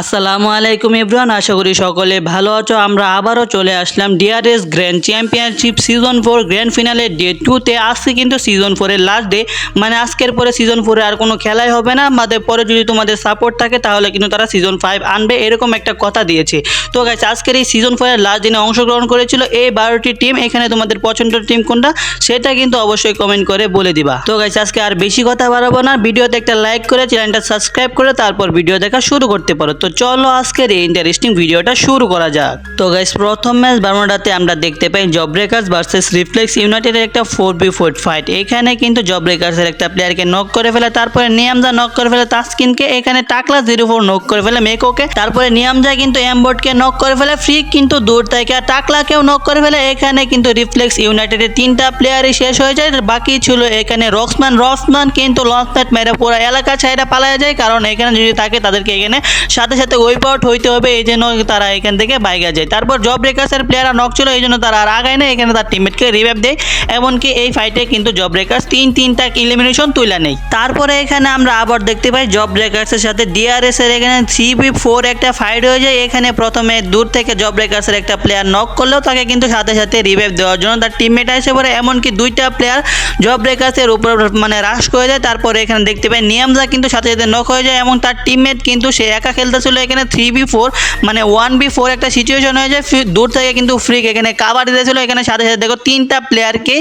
আসসালামু আলাইকুম ইব্রান আশা করি সকলে ভালো আছো। আমরা আবারও চলে আসলাম DRS grand championship season four grand finale day টুতে। আজকে কিন্তু সিজন ফোরের লাস্ট ডে মানে আজকের পরে সিজন ফোরে আর কোনো খেলাই হবে না। আমাদের পরে যদি তোমাদের সাপোর্ট থাকে, তাহলে কিন্তু তারা সিজন ফাইভ আনবে। এরকম একটা কথা দিয়েছে। তো গাইস আজকের এই সিজন ফোরের লাস্ট দিনে অংশগ্রহণ করেছিল এই বারোটি টিম এখানে তোমাদের পছন্দের টিম কোনটা, সেটা কিন্তু অবশ্যই কমেন্ট করে বলে দিবা। তো গাইস আজকে আর বেশি কথা বাড়াবো না। ভিডিওতে একটা লাইক করে চ্যানেলটা সাবস্ক্রাইব করে, তারপর ভিডিও দেখা শুরু করতে পারো। তো চলো আজকের এই ইন্টারেস্টিং ভিডিওটা শুরু করা যাক। তো গাইস প্রথম ম্যাচ বারমুডাতে আমরা দেখতে পাই জব ব্রেকার্স ভার্সেস রিফ্লেক্স ইউনাইটেডের একটা ফোর বি ফোর ফাইট এখানে কিন্তু জব ব্রেকার্সের একটা প্লেয়ারকে নক করে ফেলে, তারপরে নিয়ামজা নক করে ফেলে, তাসকিনকে এখানে টাকলা জিরো ফোর নক করে ফেলে, মেকোকে। তারপরে নিয়ামজা কিন্তু এমবোর্ডকে নক করে ফেলে ফ্রি কিন্তু দূর থেকে টাকলাকেও নক করে ফেলে। এখানে কিন্তু রিফ্লেক্স ইউনাইটেডের তিনটা প্লেয়ারই শেষ হয়ে যায়, বাকি ছিল এখানে রক্সম্যান রক্সম্যান কিন্তু লঞ্চ মেরে পুরো এলাকা ছাইরা পালায়া যায়, কারণ এখানে যদি থাকে তাদেরকে এখানে সাথে সাথে ওয়েপ আউট হইতে হবে, এই জন্য তারা এখান থেকে বাইগা যায়। তারপর জব ব্রেকার্সের প্লেয়াররা নক ছিল, এই জন্য তারা আর আগায় না এখানে তার টিমমেটকে রিভাইভ দেয়। এমনকি এই ফাইটে কিন্তু জব ব্রেকার্স তিন তিনটা ইলিমিনেশন তুলে নেই। তারপরে এখানে আমরা আবার দেখতে পাই জব ব্রেকার্সের সাথে ডিআরএস এর এখানে থ্রি বি ফোর একটা ফাইট হয়ে যায় এখানে প্রথমে দূর থেকে জব ব্রেকার্সের একটা প্লেয়ার নক করলেও তাকে কিন্তু সাথে সাথে রিভাইভ দেওয়ার জন্য তার টিমমেট এসে পরে এমনকি দুইটা প্লেয়ার জব ব্রেকার্সের উপর মানে রাশ করে যায় তারপরে এখানে দেখতে পাই, নিয়ামজা কিন্তু সাথে সাথে নক হয়ে যায়, এবং তার টিমমেট কিন্তু সে একা খেলতেছিল এখানে থ্রি বি ফোর মানে ওয়ান বি ফোর একটা সিচুয়েশন হয়ে যায় দূর থেকে কিন্তু ফ্রিক এখানে কাবার দিতেছিল এখানে সাথে সাথে দেখো তিনটা প্লেয়ারকে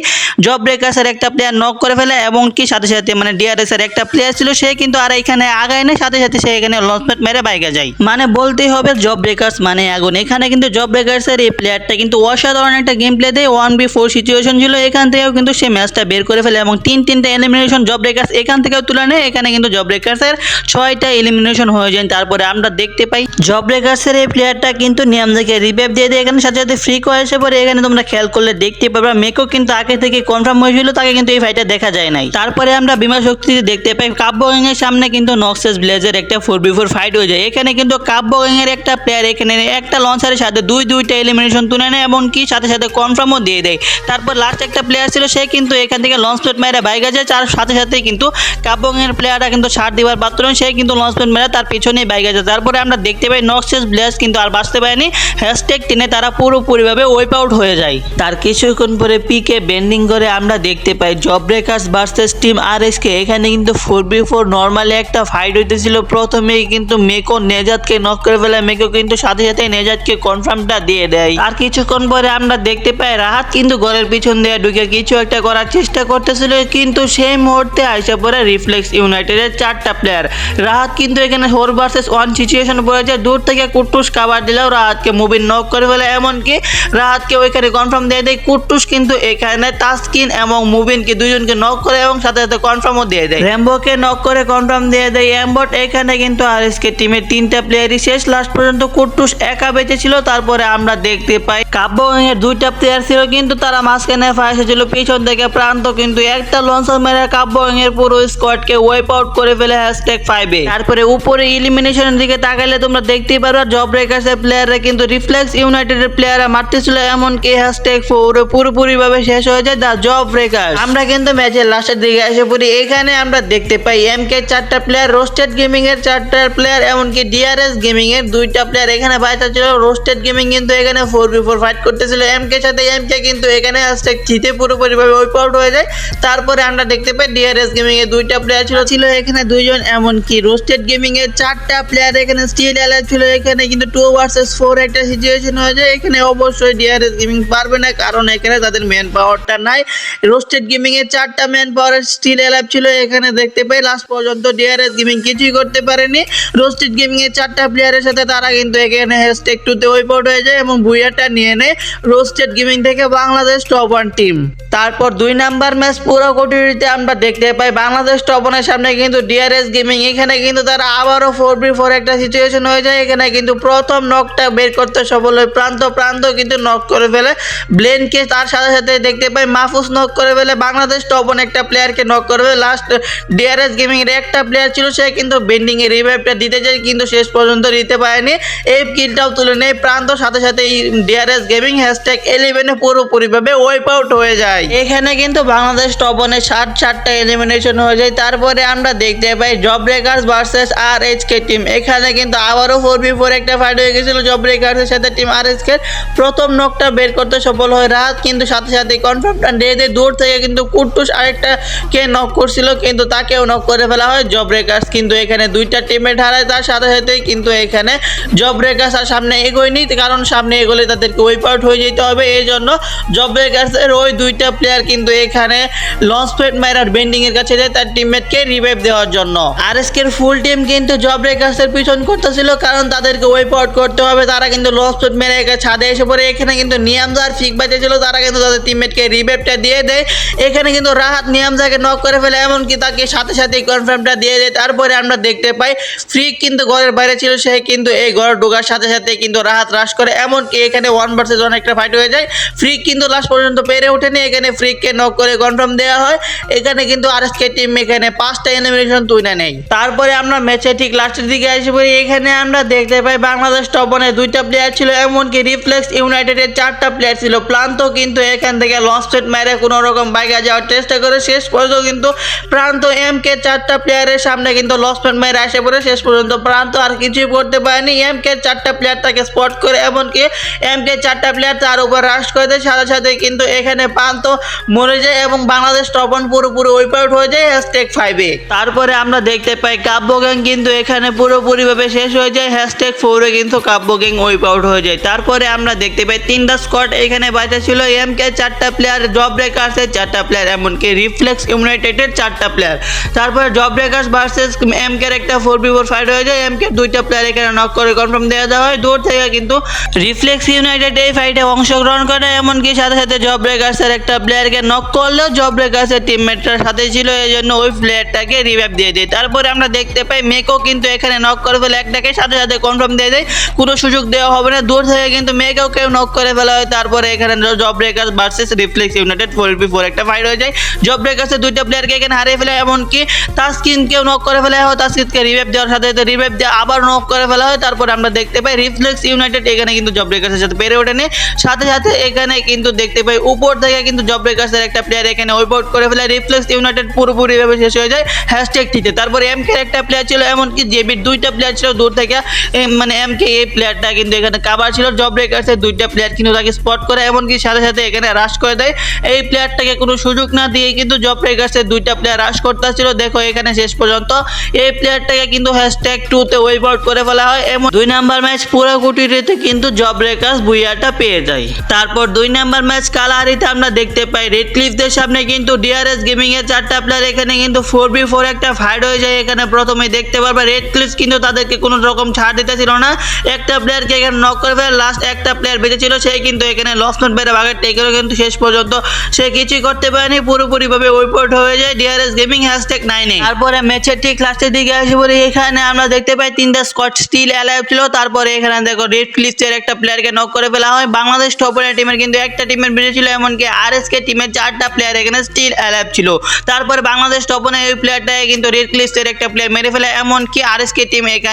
জব ব্রেকার্সের একটা প্লেয়ার নক করে ফেলে, এবং কি সাথে সাথে মানে ডিআরএস এর একটা প্লেয়ার ছিল, সে কিন্তু আর এখানে আগায় না সাথে সাথে সে এখানে লঞ্চপ্যাড মেরে বাইকে যায়। মানে বলতেই হবে জব ব্রেকার্স মানে আগুন। এখানে কিন্তু জব ব্রেকার্সের এই প্লেয়ারটা কিন্তু অসাধারণ একটা গেম প্লে দেয় ওয়ান বি ফোর সিচুয়েশন ছিল, এখান থেকেও কিন্তু সে ম্যাচটা বের করে ফেলে, এবং তিন তিনটা এলিমিনেশন জব ব্রেকার্স এখান থেকেও তুলে নেয়, এখানে কিন্তু জব ব্রেকার্সের ছয়টা এলিমিনেশন হয়ে যায়, তারপরে আমরা দেখতে পাই। জব ব্রেকার্সের এই প্লেয়ারটা কিন্তু নিয়ামদাকে রিভাইভ দিয়ে দেয় এখানে সাথে সাথে ফ্রি করে এসে পরে এখানে তোমরা খেয়াল করলে দেখতে পাবে। মেকো কিন্তু আগে থেকে কনফার্ম হয়েছিল, তাকে কিন্তু এই ফাইটে দেখা যায় নাই। তারপরে আমরা বিমা শক্তিতে দেখতে পাই কাব্য এর সামনে কিন্তু নক্সেস ব্লেজের একটা ফোর বি ফোর ফাইট হয়ে যায়। এখানে কিন্তু কাব্য এর একটা প্লেয়ার এখানে একটা লঞ্চারের সাথে দুই, দুইটা এলিমিনেশন তুলে নেয় এবং কি সাথে সাথে কনফার্মও দিয়ে দেয়। তারপর লাস্ট একটা প্লেয়ার ছিল, সে কিন্তু এখান থেকে লঞ্চ প্লেট মেরে বাইকে যায়। তার সাথে সাথে কিন্তু কাব্য এর প্লেয়াররা কিন্তু ছাড় দিবার পাত্র সে কিন্তু লঞ্চ প্লেট মেরে তার পিছনেই বাইকে যায়। তারপরে আমরা দেখতে পাই নক্সেস ব্লেজ কিন্তু আর বাঁচতে পারেনি। হ্যাশট্যাগ টেনে তারা পুরোপুরিভাবে ওয়েপ আউট হয়ে যায়। তার কিছুক্ষণ পরে পিকে বেন্ডিং করে আমরা দেখতে পাই job breakers versus team R K এখানে কিন্তু ফোর বি ফোর নর্মালি একটা ফাইট হইতেছিল। প্রথমেই কিন্তু মেকো নেজাদকে নক করে ফেলে। মেকো কিন্তু সাথে সাথে নেজাদকে কনফার্মটা দিয়ে দেয়। আর কিছুক্ষণ পরে আমরা দেখতে পাই রাহাত কিন্তু ঘরের পিছন দিয়ে ঢুকে কিছু একটা করার চেষ্টা করতেছিল। কিন্তু সেই মুহূর্তে আইসা পরে রিফ্লেক্স ইউনাইটেডের চারটা প্লেয়ার রাহাত কিন্তু এখানে ফোর ভার্সেস ওয়ান সিচুয়েশন পড়েছে দূর থেকে কুট্টুস কাবার দিলেও রাহাতকে মুভির নক করে ফেলে। এমনকি রাহাতকে ওইখানে কনফার্ম দিয়ে দেয়, কুট্টুস কিন্তু এখানে তাসকিন এবং মুবিনকে দুজনকে নক করে এবং সাথে সাথে কনফার্মও দিয়ে দেয়। র্যাম্বোকে নক করে কনফার্ম দিয়ে দেয়। এমবট এখানে কিন্তু আর এসকে টিমের তিনটা প্লেয়ারই শেষ। লাস্ট পর্যন্ত কুট্টুস একা বেঁচে ছিল, তারপরে আমরা দেখতে পাই কাব্য দুইটা প্লেয়ার ছিল, কিন্তু তারা মাঝখানে ফাঁসে ছিল পিছন থেকে প্রান্ত কিন্তু একটা লঞ্চার মেরে কাব্য পুরো স্কোয়াডকে ওয়াইপ আউট করে ফেলে হ্যাশট্যাগ ফাইভে তারপরে উপরে ইলিমিনেশনের দিকে তাকাইলে তোমরা দেখতেই পারো জব ব্রেকার্সের প্লেয়াররা কিন্তু রিফ্লেক্স ইউনাইটেডের প্লেয়াররা মারতেছিল এমনকি হ্যাশট্যাগ ফোর পুরোপুরিভাবে শেষ হয়ে যায়, দা জব ব্রেকার আমরা কিন্তু ম্যাচের লাস্টের দিকে এসে পড়ি, এখানে আমরা দেখতে পাই এম কে চারটা প্লেয়ার রোস্টেড গেমিং এর চারটা প্লেয়ার এমনকি ডিআরএস গেমিং এর দুইটা প্লেয়ার এখানে বাইটা ছিল রোস্টেড গেমিং কিন্তু এখানে ফোর বি ফোর ফাইট করতেছিল। এম কে সাথে এম কে কিন্তু এখানে হ্যাশট্যাগ জিতে পুরোপুরিভাবে ওয়েপ আউট হয়ে যায়। তারপরে আমরা দেখতে পাই ডিআরএস গেমিং এর দুইটা প্লেয়ার ছিল ছিল এখানে দুইজন, এমনকি রোস্টেড গেমিং এর চারটা প্লেয়ার এখানে স্টিল ছিল, এখানে কিন্তু টু ভার্সেস ফোর একটা সিচুয়েশন হয়েছে। এখানে অবশ্যই ডিআরএস গেমিং পারবে না, কারণ এখানে তাদের ম্যান পাওয়ারটা নাই। রোস্টেড গেমিং এর চারটা ম্যান পাওয়ার স্টিল অ্যালাইভ ছিল, এখানে দেখতে পাই লাস্ট পর্যন্ত ডিআরএস গেমিং কিছুই করতে পারেনি। রোস্টেড গেমিং এর চারটা প্লেয়ারের সাথে তারা কিন্তু এখানে হ্যাশট্যাগ টুতে ওয়েপ আউট হয়ে যায় এবং ভুইয়াটা নিয়ে নেয় রোস্টেড গেমিং থেকে বাংলাদেশ টপ ওয়ান টিম তারপর দুই নাম্বার ম্যাচ পুরো কোটিতে আমরা দেখতে পাই, বাংলাদেশ টপ ওয়ানের সামনে কিন্তু ডিআরএস গেমিং এখানে কিন্তু তারা আবারও ফোর বি ফোর একটা সিচুয়েশন হয়ে যায়, এখানে কিন্তু প্রথম নকটা বের করতে সফল হয়। প্রান্ত প্রান্ত কিন্তু নক করে ফেলে। ব্লেনকে তার সাথে সাথে দেখতে পাই, মাহফুজ নক করে ফেলে। বাংলাদেশ টপ ওয়ান একটা প্লেয়ারকে নক করে ফেলে। লাস্ট ডিআরএস গেমিং এর একটা প্লেয়ার ছিল, সে কিন্তু বেন্ডিং এর রিভাইভটা দিতে যায়, কিন্তু শেষ পর্যন্ত দিতে পারেনি। এই কিলটাও তুলে নেয়। প্রান্ত সাথে সাথে ডিআরএস গেমিং হ্যাশট্যাগ এলিভেনে পুরোপুরিভাবে ওয়াইপ আউট হয়ে যায়। এখানে কিন্তু বাংলাদেশ ওয়ানে ষাট, ষাটটা এলিমিনেশন হয়ে যায়। তারপরে আমরা দেখতে পাই job breakers versus R H K team এখানে এখানে কিন্তু আবারও ফোর বি ফোর একটা ফাইট হয়ে গেছিল। জব ব্রেকার্সের সাথে টিম আর এসকে প্রথম নকটা বের করতে সফল হয় রাত কিন্তু সাথে সাথে কনফার্মটা দিয়ে দূর থেকে কিন্তু কুট্টুস আরেকটা কে নক করছিল, কিন্তু তাকেও নক করে ফেলা হয় জব ব্রেকার্স কিন্তু এখানে দুইটা টিমমেট হারায়, তার সাথে সাথেই কিন্তু এখানে জব ব্রেকার্স আর সামনে এগোয়নি কারণ সামনে এগোলে তাদেরকে ওয়েপ আউট হয়ে যেতে হবে। এই জন্য জব ব্রেকার্সের ওই দুইটা প্লেয়ার কিন্তু এখানে লঞ্চ প্লেট মাইরার বেন্ডিং এর কাছে যায় তার টিমমেটকে রিভাইভ দেওয়ার জন্য। আর এর ফুল টিম কিন্তু জব ব্রেকার্সের পিছন করতেছিল, কারণ তাদেরকে ওয়েপ আউট করতে হবে। তারা কিন্তু প্লেট মেরে ছাদে এসে পড়ে। এখানে কিন্তু নিয়ামদার ফিক বাজেছিল তারা কিন্তু তাদের টিমমেটকে রিভাইভটা দিয়ে দেয়। এখানে কিন্তু রাহাত নিয়ামজাকে নক করে ফেলে, এমনকি তাকে সাথে সাথে কনফার্মটা দিয়ে দেয়। তারপরে আমরা দেখতে পাই, ফ্রিক কিন্তু ঘরের বাইরে ছিল। সে কিন্তু এই ঘর ঢোকার সাথে সাথে কিন্তু রাহাত রাশ করে। এমনকি এখানে ওয়ান ভার্সেস ওয়ান একটা ফাইট হয়ে যায়। ফ্রিক কিন্তু লাস্ট পর্যন্ত পেরে ওঠেনি। এখানে ফ্রিককে নক করে কনফার্ম দেওয়া হয়। এখানে কিন্তু আর টিম এখানে পাঁচটা এলিমিনেশন তুলে নেই। তারপরে আমরা ম্যাচে ঠিক লাস্টের দিকে আসি পড়ি এখানে আমরা দেখতে পাই বাংলাদেশ টপনে দুইটা প্লেয়ার ছিল, এমনকি রিফ্লেক্স ইউনাইটেডের চারটা প্লেয়ার ছিল। প্রান্ত কিন্তু এখান থেকে লঞ্চ সেট মেরে কোনো রকম বাইকে যাওয়ার চেষ্টা করে। শেষ পর্যন্ত কিন্তু প্রান্ত এম কে চারটা প্লেয়ারের সামনে কিন্তু লস প্যান্ট মেরে আসে পড়ে। শেষ পর্যন্ত প্রান্ত আর কিছুই করতে পারেনি। এম কে চারটা প্লেয়ার তাকে স্পট করে, এমনকি এম কে চারটা প্লেয়ার তার উপর রাশ করে দেয়। সাথে সাথে কিন্তু এখানে প্রান্ত মরে যায় এবং বাংলাদেশ টপন পুরোপুরি ওয়েপ আউট হয়ে যায় হ্যাশট্যাগ ফাইভে তারপরে আমরা দেখতে পাই কাব্য গ্যাং কিন্তু এখানে পুরোপুরিভাবে শেষ হয়ে যায়? হ্যাশট্যাগ ফোরে কিন্তু কাব্য গ্যাং ওয়েপ আউট হয়ে যায়। তারপরে আমরা দেখতে পাই তিনটা স্কোয়াড এখানে বাঁচা ছিল। এম কে চারটা প্লেয়ার জব ব্রেকার্সের চারটা প্লেয়ার এমনকি রিফ্লেক্স ইউনাইটেডের চারটা প্লেয়ার তারপরে জব ব্রেকার্স ভার্সেস এম কের একটা ফোর বি ফোর ফাইট হয়ে যায়। এম কে দুইটা প্লেয়ার এখানে নক করে কনফার্ম দেওয়া দেওয়া হয়। দূর থেকে কিন্তু রিফ্লেক্স ইউনাইটেড এই ফাইটে অংশগ্রহণ করে, এমনকি সাথে সাথে জব ব্রেকার্সের একটা প্লেয়ারকে নক করলেও জব ব্রেকার্সের টিমমেটটার সাথে ছিল। এই জন্য ওই প্লেয়ারটাকে রিভাইভ দিয়ে দেয়। তারপরে আমরা দেখতে পাই মেকও কিন্তু এখানে নক করে ফেলে একটাকে সাথে সাথে কনফার্ম দিয়ে দেয়। কোনো সুযোগ দেওয়া হবে না। দূর থেকে কিন্তু মেকেও কেউ নক করে ফেলা হয়। তারপরে এখানে job breakers versus reflex united four v four একটা ফাইট হয়ে যায়। জব ব্রেকার্সের দুইটা প্লেয়ারকে এখানে হারিয়ে ফেলে, এমনকি তাস্কিনকেও নক করে ফেলা হয়। তাস্কিনকে রিভাইভ দেওয়ার সাথে সাথে রিভাইভ দিয়ে আবার নক করে ফেলা হয়। তারপরে আমরা দেখতে পাই রিফ্লেক্স ইউনাইটেড এখানে কিন্তু জব ব্রেকার্সের সাথে পেরে ওঠেনি। সাথে সাথে এখানে কিন্তু দেখতে পাই উপর থেকে কিন্তু জব ব্রেকার্সের একটা প্লেয়ার এখানে ওয়েপ আউট করে ফেলে। রিফ্লেক্স ইউনাইটেড পুরোপুরিভাবে শেষ হয়ে যায়। হ্যাশট্যাগ টিতে। তারপরে এম কে একটা প্লেয়ার ছিল, এমনকি জেবির দুইটা প্লেয়ার ছিল দূর থেকে। মানে এম কে এই প্লেয়ারটা কিন্তু এখানে কাবার ছিল। জব ব্রেকার্সের দুইটা প্লেয়ার কিন্তু তাকে স্পট করে, এমনকি সাথে সাথে এখানে রাশ করে দেয়। এই প্লেয়ারটাকে কোনো সুযোগ না দিয়ে কিন্তু জব ব্রেকার্সের দুইটা প্লেয়ার রাশ করতেছিল। দেখো এখানে শেষ পর্যন্ত। এই প্লেয়ারটাকে কিন্তু হ্যাশট্যাগ টুতে ওয়েপ আউট করে ফেলা হয়। এবং দুই নাম্বার ম্যাচ পুরো কুটিতে কিন্তু জব ব্রেকার্স বুইয়াটা পেয়ে যায়। তারপর দুই নাম্বার ম্যাচ কালাহারিতে আমরা দেখতে পাই রেড ক্লিফদের সামনে কিন্তু ডিআরএস গেমিং এর চারটা প্লেয়ার এখানে কিন্তু ফোর বি ফোর একটা ফাইট হয়ে যায়। এখানে প্রথমে দেখতে পারবে রেড ক্লিফ কিন্তু তাদেরকে কোনো রকম ছাড় দিতেছিল না। একটা প্লেয়ারকে এখানে নক করে ফেলে লাস্ট একটা প্লেয়ার বেঁচে ছিল, সে কিন্তু এখানে লসমেন্ট বেড়ে ভাগের টেকেরও কিন্তু শেষ পর্যন্ত সে কিছুই করতে পারেনি, পুরোপুরিভাবে ওয়েপআউট হয়ে যায় ডিআরএস গেমিং হ্যাশট্যাগ নাইনে তারপরে ম্যাচের ঠিক লাস্টের দিকে আসে পরে এখানে আমরা দেখতে পাই তিনটা স্কট স্টিল অ্যালাইভ ছিল, তারপরে এখানে দেখো রেড ক্লিফের একটা প্লেয়ারকে নক করে ফেলা হয়। বাংলাদেশ টপনের টিমের কিন্তু একটা টিমের বেঁচে ছিল, এমনকি আর এস কে টিমের চারটা প্লেয়ার এখানে স্টিল অ্যালাইভ ছিল। তারপরে বাংলাদেশ টপনের ওই প্লেয়ারটাকে কিন্তু রেড ক্লিফের একটা প্লেয়ার মেরে ফেলে, এমনকি আর এস কে টিম এখানে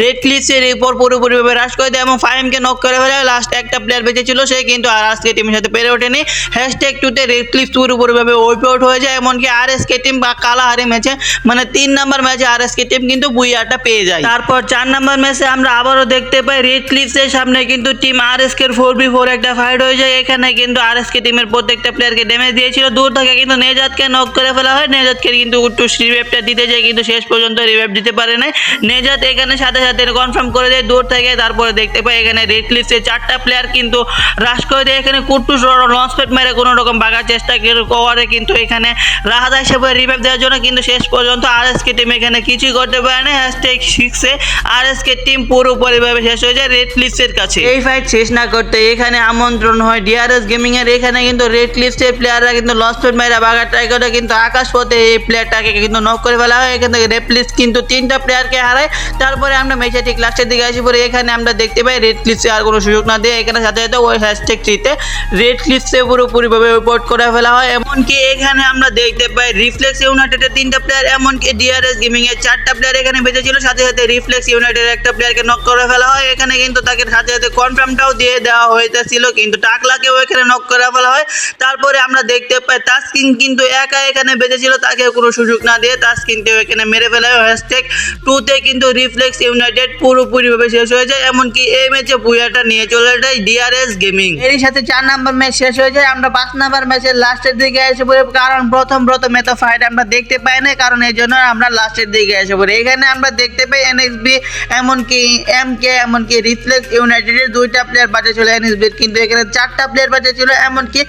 রেড ক্লিফের উপর পুরোপুরিভাবে হ্রাস করে দেয় এবং ফাইমকে নক করে ফেলে। লাস্ট একটা প্লেয়ার বেঁচে ছিল, সে কিন্তু আর এস কে টিমের সাথে পেরে ওঠেনি। হ্যাশট্যাগ টুতে রেড ক্লিফ পুরোপুরিভাবে ওয়েপ হয়ে যায়, এমনকি আর এস কে টিম বা কালাহারি ম্যাচে মানে তিন নাম্বার ম্যাচে আর এস কে টিম কিন্তু বুইয়াটা পেয়ে যায়। তারপর চার নাম্বার ম্যাচে আমরা আবারও দেখতে পাই রেড ক্লিফসের সামনে কিন্তু team R S K four v four একটা ফাইট হয়ে যায়। এখানে কিন্তু আর এস কে টিমের প্রত্যেকটা প্লেয়ারকে ড্যামেজ দিয়েছিল। দূর থেকে কিন্তু নেজাদকে নক করে ফেলা হয়। নেজাদকে কিন্তু একটু রিভাইভটা দিতে যায়, কিন্তু শেষ পর্যন্ত রিভাইভ দিতে পারে না নেজাদ এখানে সাথে সাথে কনফার্ম করে দেয়, দূর থেকে তারপরে দেখতে পাই এখানে রেড ক্লিফসের চারটা প্লেয়ার কিন্তু রাশ করে দেয়। এখানে কুট্টুস লঞ্চ প্যাড মেরে কোনো রকম বাগার চেষ্টা করে কিন্তু এখানে রাহাত হিসেবে রিভাইভ দেওয়ার জন্য, কিন্তু শেষ পর্যন্ত আর এস কে টিম এখানে কিছুই করতে পারে না। হ্যাশট্যাগ সিক্সে আর এস কে টিম পুরোপুরিভাবে শেষ হয়ে যায় রেড ক্লিপসের কাছে। এই ফাইট শেষ না করতে এখানে আমন্ত্রণ হয় ডিআরএস গেমিং এর। এখানে কিন্তু রেড ক্লিপসের প্লেয়াররা কিন্তু প্লেট মেরা বাগার ট্রাই করে, কিন্তু আকাশ পথে এই প্লেয়ারটাকে কিন্তু নক করে ফেলা হয়। এখান থেকে রেড ক্লিপস কিন্তু তিনটা প্লেয়ারকে হারায়। তারপরে আমরা ম্যাচে ঠিক লাস্টের দিকে আসি, পরে এখানে আমরা দেখতে পাই রেড ক্লিপসে আর কোনো সুযোগ না দিয়ে এখানে সাথে সাথে ওই হ্যাশট্যাগ থ্রিতে রেড ক্লিপসে পুরোপুরিভাবে রিপোর্ট করে ফেলা হয়। এমনকি এখানে আমরা দেখতে পাই রিফ্লেক্স ইউনাইটেডের তিনটা প্লেয়ার এমনকি ডিআরএস গেমিং এর চারটা প্লেয়ার এখানে বেঁচে ছিল। সাথে সাথে রিফ্লেক্স ইউনাইটেডের একটা প্লেয়ারকে নক করে ফেলা হয়। এখানে কিন্তু তাকে সাথে সাথে কনফার্মটাও দিয়ে দেওয়া হয়েছিল কিন্তু টাকলাকেও এখানে নক করে ফেলা হয়। তারপরে আমরা দেখতে পাই তাস্কিন কিন্তু একা এখানে বেঁচে ছিল তাকে কোনো সুযোগ না দিয়ে তাস্কিনকেও এখানে মেরে ফেলা হয়। হ্যাশট্যাগ টুতে কিন্তু রিফ্লেক্স ইউনাইটেড পুরোপুরিভাবে শেষ হয়ে যায়, এমনকি এই ম্যাচে বুয়াটা নিয়ে চলে যায় ডিআরএস গেমিং এরই সাথে চার নাম্বার ম্যাচ শেষ হয়ে যায়, আমরা পাঁচ নাম্বার ম্যাচের লাস্টের দিকে এসে পড়ি, কারণ প্রথম প্রথম এত ফাইট আমরা দেখতে পাই না কারণ এই জন্য আমরা লাস্টের দিকে এসে পড়ি। এখানে আমরা দেখতে পাই এনএক্সবি এমনকি এম কে এমনকি রিফ্লেক্স ইউনাইটেডের দুইটা প্লেয়ার বাঁচা ছিল এনএক্সবির কিন্তু এখানে চারটা প্লেয়ার বাঁচা ছিল, এমনকি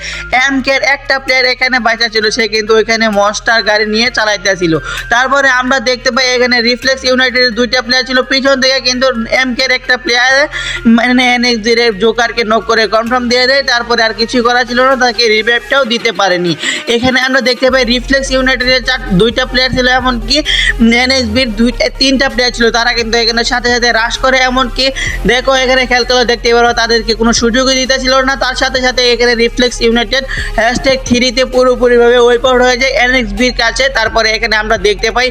এম কে একটা প্লেয়ার এখানে বাঁচা ছিল, সে কিন্তু ওইখানে মস্টার গাড়ি নিয়ে চালাইতেছিল। তারপরে আমরা দেখতে পাই এখানে রিফ্লেক্স ইউনাইটেডের দুইটা প্লেয়ার ছিল, পিছন থেকে কিন্তু এম কে একটা প্লেয়ার মানে এনএক্সির জোকারকে নক করে কনফার্ম দিয়ে দেয়, তারপরে আর কিছু করা ছিল না, তাকে রিভাইভটাও দিতে পারেনি। এখানে আমরা দেখতে পাই রিফ্লেক্স ইউনাইটেডের চার, দুইটা প্লেয়ার ছিল, এমনকি এনএক্সবির দুইটা তিনটা প্লেয়ার ছিল, তারা কিন্তু এখানে সাথে সাথে রাশ করে, এমনকি দেখো এখানে খেলতে হলে দেখতে পারো, তাদেরকে কোনো সুযোগই দিতে ছিল না, তার সাথে সাথে এখানে রিফ্লেক্স ইউনাইটেড হ্যাশট্যাগ থ্রিতে পুরোপুরিভাবে ওয়েপআউট হয়ে যায় এনএক্সবির কাছে, তারপরে এখানে আমরা দেখতে পাই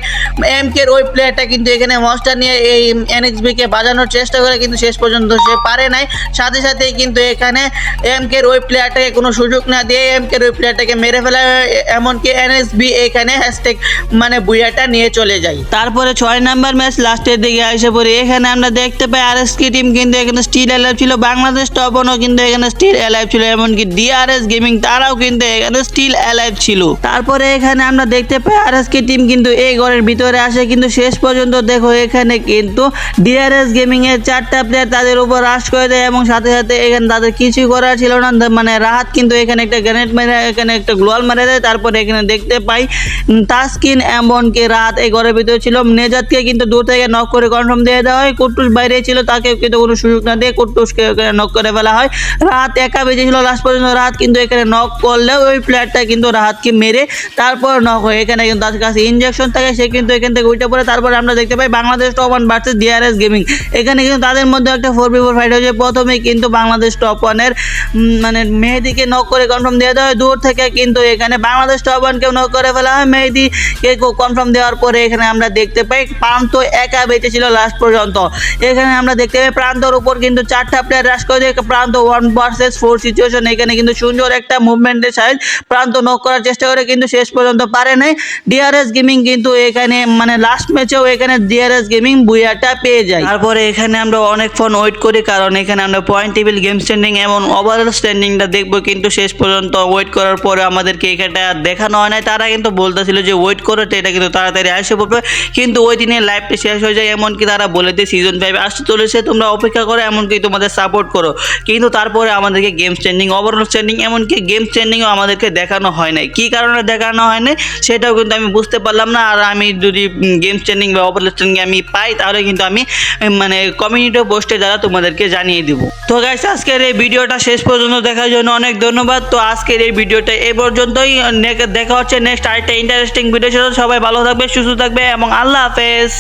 এম কের ওই প্লেয়ারটা কিন্তু এখানে মস্টার নিয়ে এই এনএক্সবিকে বাজানোর চেষ্টা করে, কিন্তু শেষ পর্যন্ত সে পারে নাই। সাথে সাথেই কিন্তু এখানে এম কের ওই প্লেয়ারটাকে কোনো সুযোগ না দিয়ে এম কের ওই প্লেয়ারটাকে মেরে ফেলা। এমনকি এনএসবি এখানে হ্যাশট্যাগ মানে বুয়াটা নিয়ে চলে যায়। তারপরে ছয় নাম্বার ম্যাচ লাস্টের দিকে এসে পড়ি। এখানে আমরা দেখতে পাই আর টিম কিন্তু এখানে স্টিল অ্যালাইভ ছিল। বাংলাদেশ টপনও কিন্তু এখানে স্টিল অ্যালাইভ ছিল, এমনকি ডিআরএস গেমিং তারাও কিন্তু এখানে স্টিল অ্যালাইভ ছিল। তারপরে এখানে আমরা দেখতে পাই আর টিম কিন্তু এই ঘরের ভিতরে আসে, কিন্তু শেষ পর্যন্ত দেখো এখানে কিন্তু ডিআরএস গেমিং এর চারটা প্লেয়ার তাদের উপর রাশ করে দেয় এবং সাথে সাথে এখানে তাদের কিছু করার ছিল না। মানে রাহাত কিন্তু এখানে একটা গ্রেনেড মেরে, এখানে একটা গ্লোয়াল মেরে দেয়। তারপরে এখানে দেখতে পাই তাসকিন এমনকি রাত এই ঘরের ভিতরে ছিল। নেজাতকে কিন্তু দূর থেকে নক করে কনফার্ম দিয়ে দেওয়া হয়। কুট্টুস বাইরে ছিল তাকে কিন্তু কোনো সুযোগ না দিয়ে কুট্টুসকে নক করে ফেলা হয়। রাত একা বেজেছিল লাস্ট পর্যন্ত। রাত কিন্তু এখানে নক করলেও ওই প্লেয়ারটা কিন্তু রাহাতকে মেরে তারপর নক হয়। এখানে কিন্তু তার কাছে ইঞ্জেকশন থাকে, সে কিন্তু এখান থেকে উঠে পড়ে। তারপরে আমরা দেখতে পাই, Bangladesh one versus DRS gaming এখানে কিন্তু তাদের মধ্যে একটা ফোর বি ফাইট হয়েছে। প্রথমে কিন্তু বাংলাদেশ টপ ওয়ানের মানে মেহেদিকে নক করে কনফার্ম দিয়ে দেওয়া হয়। দূর থেকে কিন্তু এখানে বাংলাদেশ টপ ওয়ানকেও নক করে ফেলা হয়। মেহেদিকে কনফার্ম দেওয়ার পরে এখানে আমরা দেখতে পাই, প্রান্ত একা বেঁচে ছিল লাস্ট পর্যন্ত। এখানে আমরা দেখতে পাই, প্রান্তর উপর কিন্তু চারটা প্লেয়ার রাশ করে প্রান্ত ওয়ান ভার্সেস ফোর সিচুয়েশন এখানে কিন্তু সুন্দর একটা মুভমেন্টের সাইজ প্রান্ত নক করার চেষ্টা করে, কিন্তু শেষ পর্যন্ত পারে নাই। ডিআরএস গেমিং কিন্তু এখানে মানে লাস্ট ম্যাচেও এখানে ডিআরএস গেমিং বুয়াটা পেয়ে যায় তারপরে এখানে আমরা অনেকক্ষণ ওয়েট করি, কারণ এখানে আমরা পয়েন্ট টেবিল গেম স্ট্যান্ডিং এবং ওভারঅল স্ট্যান্ডিংটা দেখব, কিন্তু শেষ পর্যন্ত ওয়েট করার পরে আমাদেরকে এখানটা দেখানো হয় নাই। তারা কিন্তু বলতেছিল যে ওয়েট করো এটা কিন্তু তাড়াতাড়ি আসে পড়বে। কিন্তু ওই দিনে লাইভটা শেষ হয়ে যায়, এমনকি তারা বলে দিয়ে সিজন ফাইভ আসতে চলেছে, তোমরা অপেক্ষা করো, এমনকি তোমাদের সাপোর্ট করো। কিন্তু তারপরে আমাদেরকে গেম স্ট্যান্ডিং ওভারঅল স্ট্যান্ডিং এমনকি গেম স্ট্যান্ডিংও আমাদেরকে দেখানো হয় নাই। কী কারণে দেখানো হয় নাই, সেটাও কিন্তু আমি বুঝতে পারলাম না, আর আমি যদি গেম স্ট্যান্ডিং বা ওভারঅল স্ট্যান্ডিং আমি পাই তাহলে কিন্তু আমি মানে কমিউনিটি পোস্টে দ্বারা তোমাদেরকে জানিয়ে দিব। তো গাইস আজকের এই ভিডিওটা শেষ পর্যন্ত দেখার জন্য অনেক ধন্যবাদ। তো আজকের এই ভিডিওটা এই পর্যন্তই। দেখা হচ্ছে নেক্সট আরেকটা ইন্টারেস্টিং ভিডিও সবাই ভালো থাকবে, সুস্থ থাকবে এবং আল্লাহ হাফেজ।